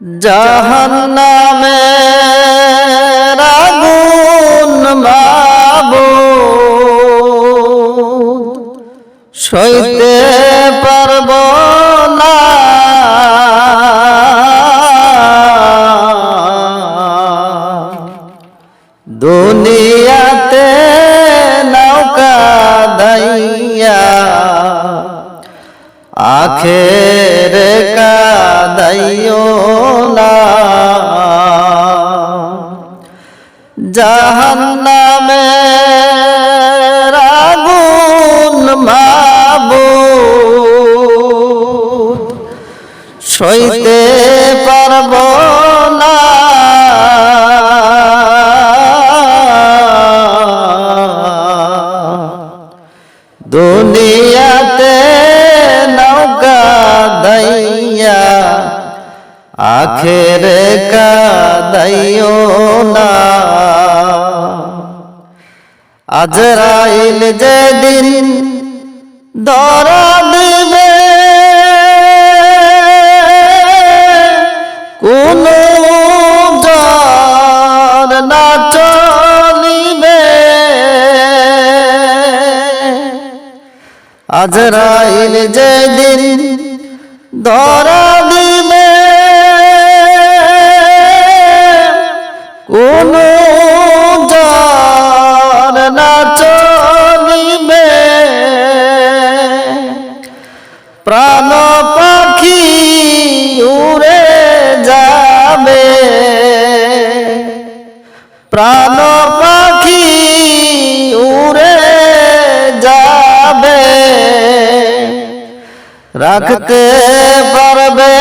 জাহান্নামে রাগুন মাবু। সইতে পারব না। দুনিয়াতে কাদাইও না। জাহান্নামে আগুন মাবু। সইতে পারব না। দুনিয়াতে আখের কাদাইও না। আজরাইল যেদিন ধরা দিবে কোন না চলিবে। আজরাইল যেদিন ধরা প্রাণ পাখি উড়ে যাবে রাখতে পারবে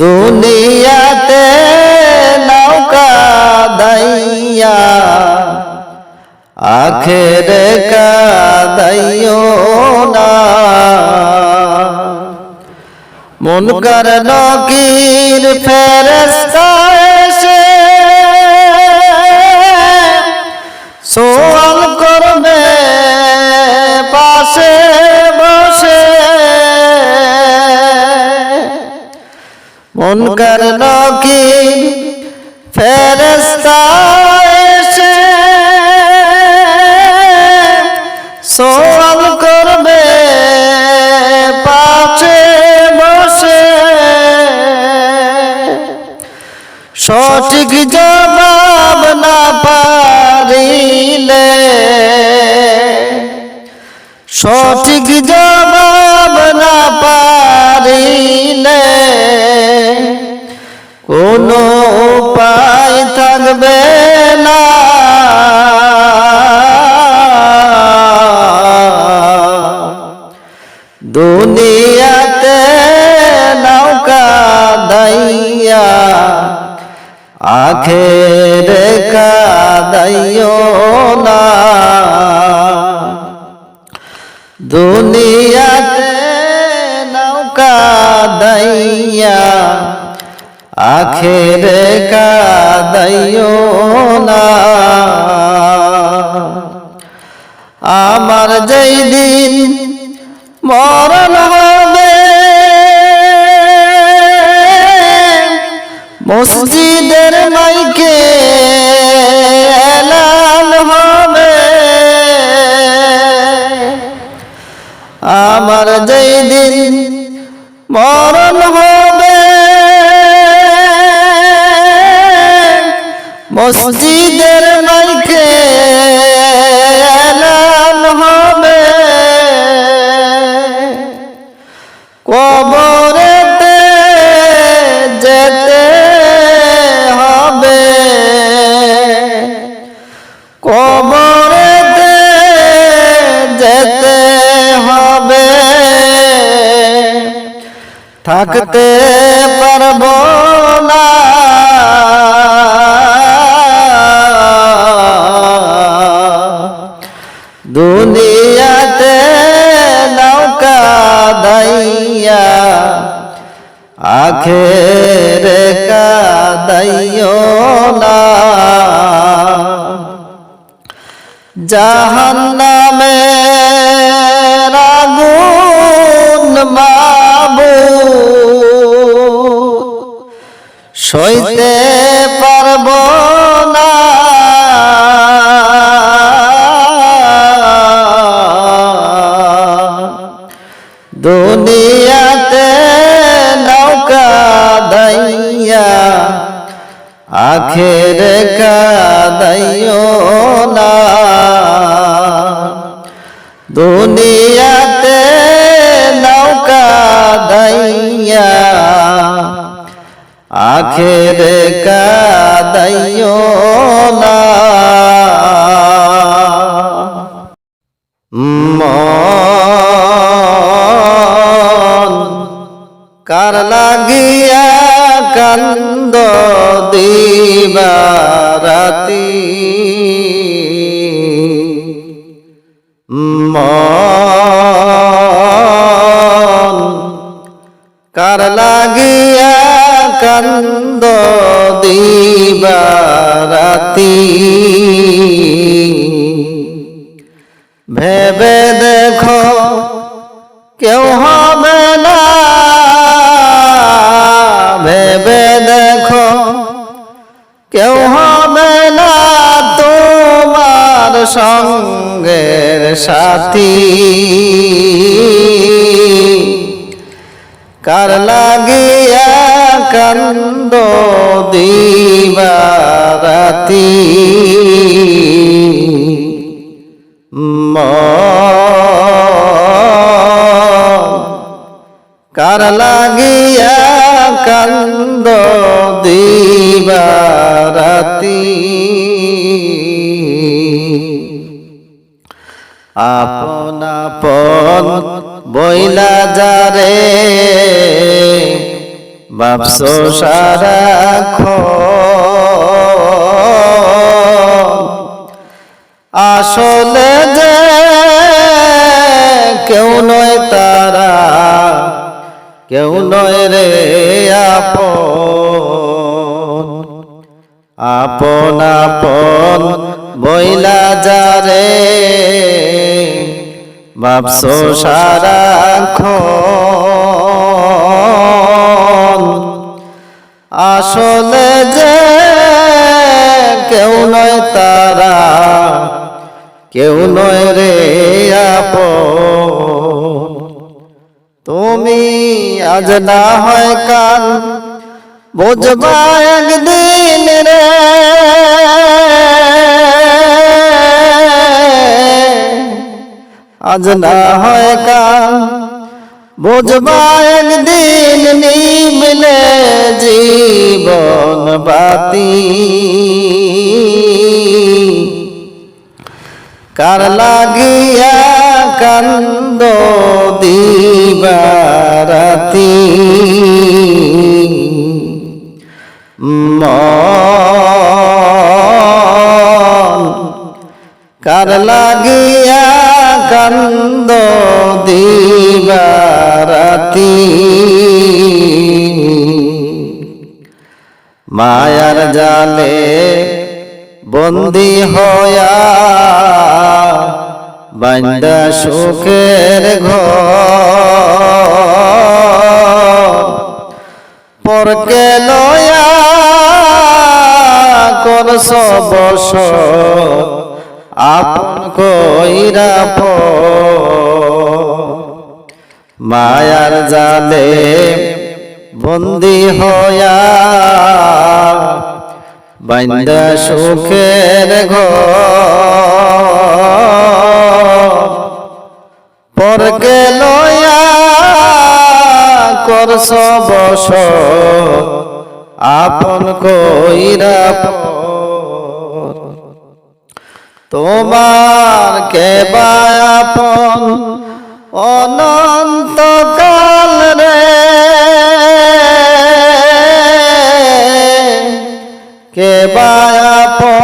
দুনিয়াতে নৌকা দাইয়া আখের কাদাইও না। মন কর নকির ফেরস্তা এসে সোয়াল মন কর নকির ফেরস্তা দুনিয়াতে নৌকা দাইয়া, আখের কাদাইও না। দুনিয়াতে নৌকা দাইয়া, আখের কাদাইও না। আমার যেই দিন মরণ হবে। মসজিদের মাইকে থাকতে পারব না। দুনিয়াতে নৌকা দাইয়া আখের কাদাইও না। যাহ আখের কাদাইও না। মন কার দিবারাতি ভেবে দেখো কেউ হবে না। ভেবে দেখো কেউ হবে না তোমার সঙ্গের সাথী। কার কার লাগিয়া কান্দ দিবারাতি? আপন আপন বইলা যারে, বাপসো সারা আসলে যে কেউ নয় তারা কেউ নয় রে আপন। আপন আপন, বইলা যারে বাপসো সারা আসলে যে কেউ নয় তারা, কেউ নয় রে আপন। তুমি আজ না হয় কাল বুঝবা একদিন রে। আজ না হয় কাল বুঝবা একদিন নিমলে জীবন বাতি। কার লাগিয়া কান্দ দিবারাতি। মন কার লাগিয়া কান্দ দিবারাতি। মায়ার জালে বন্দি হয়া বান্দা সুখের ঘর। পরকে লয়া করস আপন কইরা প। মায়ার জালে বন্দি হয়া। বান্দা সুখের ঘর। পরকে লয়া করস বস আপন কইরা পর। তোমার কে আপন অনন্ত কাল রে কে আপন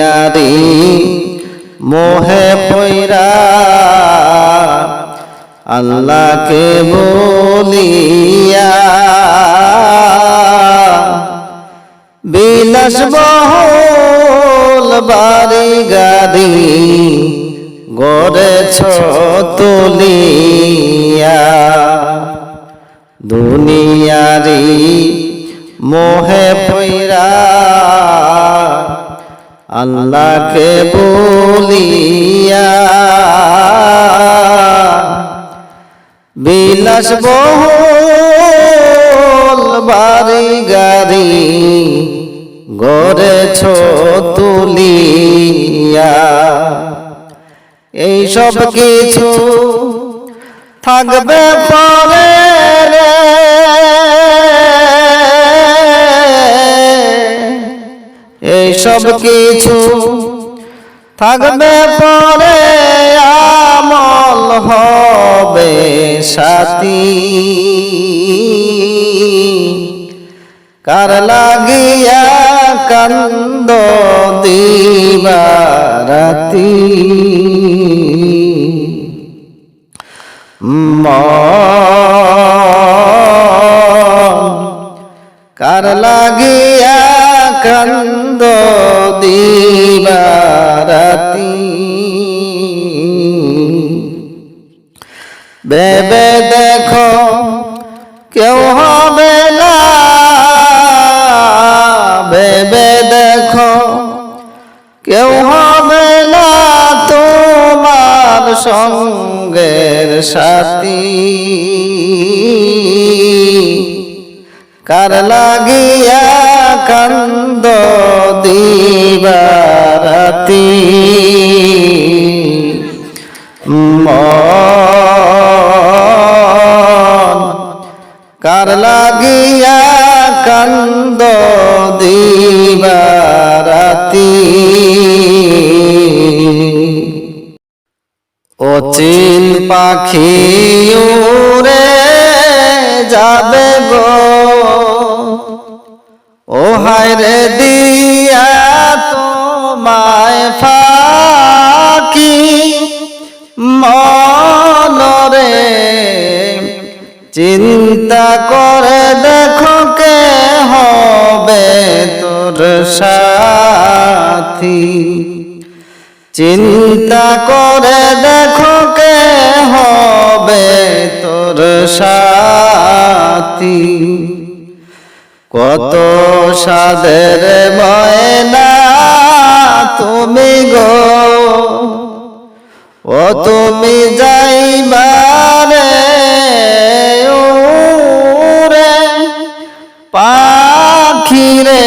দুনিয়ারি মোহে পৈরা আল্লাহকে বলিয়া বিলাস বহুল বাড়ি গাড়ি গড়েছ তুলিয়া। দুনিয়ারি মোহে পৈরা আল্লাহকে বলিয়া বিলাস বহুল বাড়ি গাড়ি গড়েছ তুলিয়া। এই সব কিছু থাকবে পরে সব কিছু থাকবে পরে আমল হবে সাথী। কার লাগিয়া কান্দ দিবারাতি। কার লাগিয়া কান্দ দিবারাতি। বেবে দেখো কেউ হবে না। ভেবে দেখো কেউ হবে না তোমার সঙ্গের সাথী। কার লাগিয়া কান্দ দিবারাতি। কার লাগিয়া কান্দ দিবারাতি। অচিন পাখি উড়ে যাবে গো। ও হায় রে দিয়া তোমায় ফাঁকি মনরে চিন্তা করে দেখো কে হবে তোর সাথী। চিন্তা করে দেখো কে হবে তোর সাথী। কত সাদের ময়না তুমি গো। ও তুমি যাইবারে ওরে পাখিরে।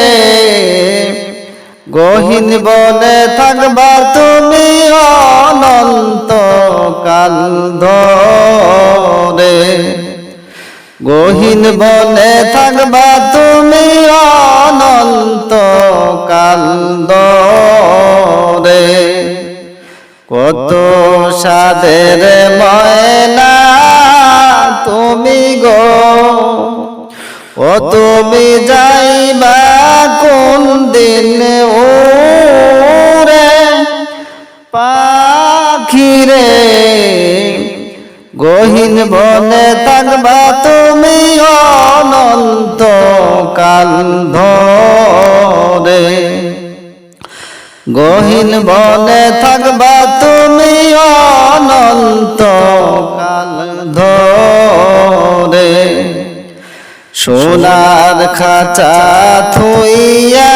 গহীন বনে থাকবা তুমি অনন্ত কাল ধরে। গহীন বনে থাকবা তুমি অনন্ত কাল ধরে কত সাদের ময়না তুমি গো? ও তুমি যাইবা কোন দিন ওরে পাখিরে গহীন বনে থাকবা তুমি অনন্ত কাল ধরে। গহীন বনে থাকবা তুমি অনন্ত কাল ধরে। সোনার খাঁচা থুইয়া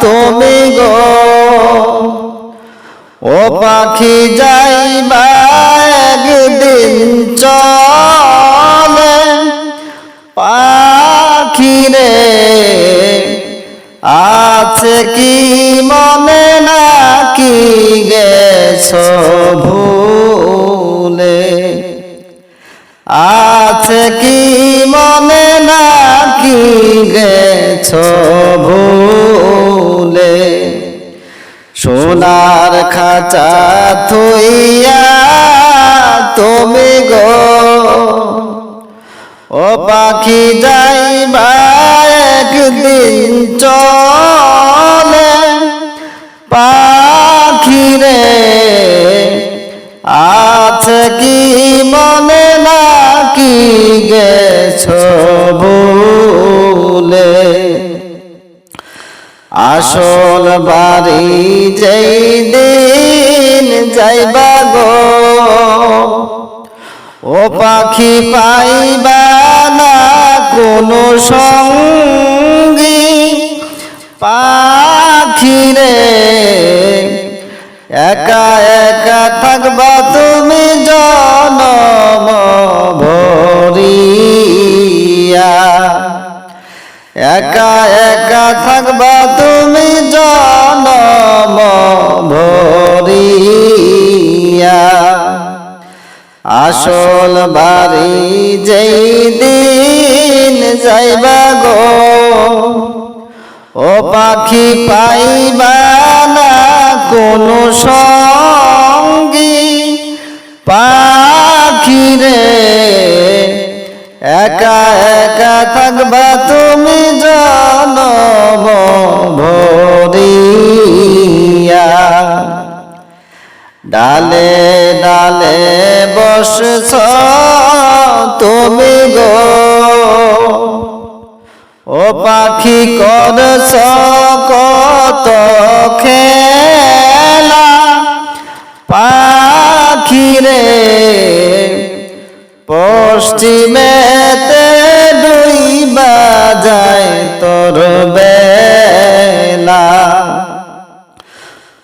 তুমি গো। ও পাখি যাইবা একদিন চলে পাখিরে। আছে কি মনে নাকি গেছ ভুলে? আছে কি মনে নাকি গেছ ভুলে? সোনার খাঁচা থইয়া তুমি গো। ও পাখি যাইবা, একদিন চলে পাখি রে আছে কি মনে নাকি গেছ ভুলে? আসল বাড়ি যেই দিন যাইবা গো। ও পাখি পাইবা না কোনো সঙ্গী। পাখি রে, একা একা থাকবা তুমি জনম ভরিয়া। একা একা থাকবা তুমি জনম ভরিয়া। আসল বাড়ি যেই দিন যাইবা গো। ও পাখি পাইবা না কোনো সঙ্গী। পাখি রে, একা একা থাকবা তুমি জনম ভরিয়া। ডালে ডালে বসছ তুমি গো। ও পাখি করছ কত খেলা পাখি রে পশ্চিমেতে ডুইবা যায় তোর বেলা।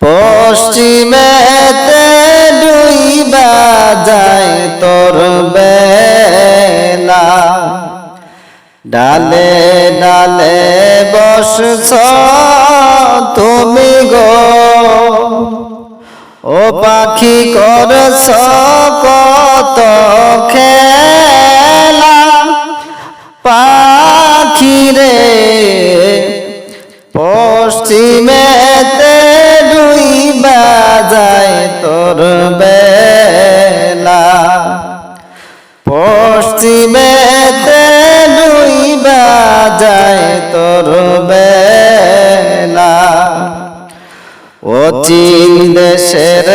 পশ্চিমেতে ডুইবা যায় তোর বেলা। ডালে ডালে বসছ তুমি গো। ও পাখি করছ কত খেলা তোর বেলা পশ্চিমে ডুইবা যায় তোর বেলা ও চিন দেশের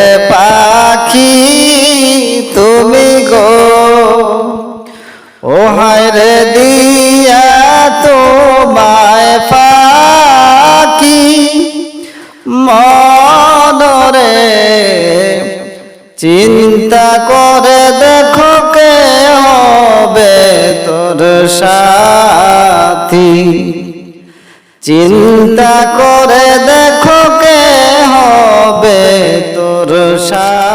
করে দেখো কে হবে তোর সাথী। চিন্তা করে দেখো কে হবে তোর সাথী।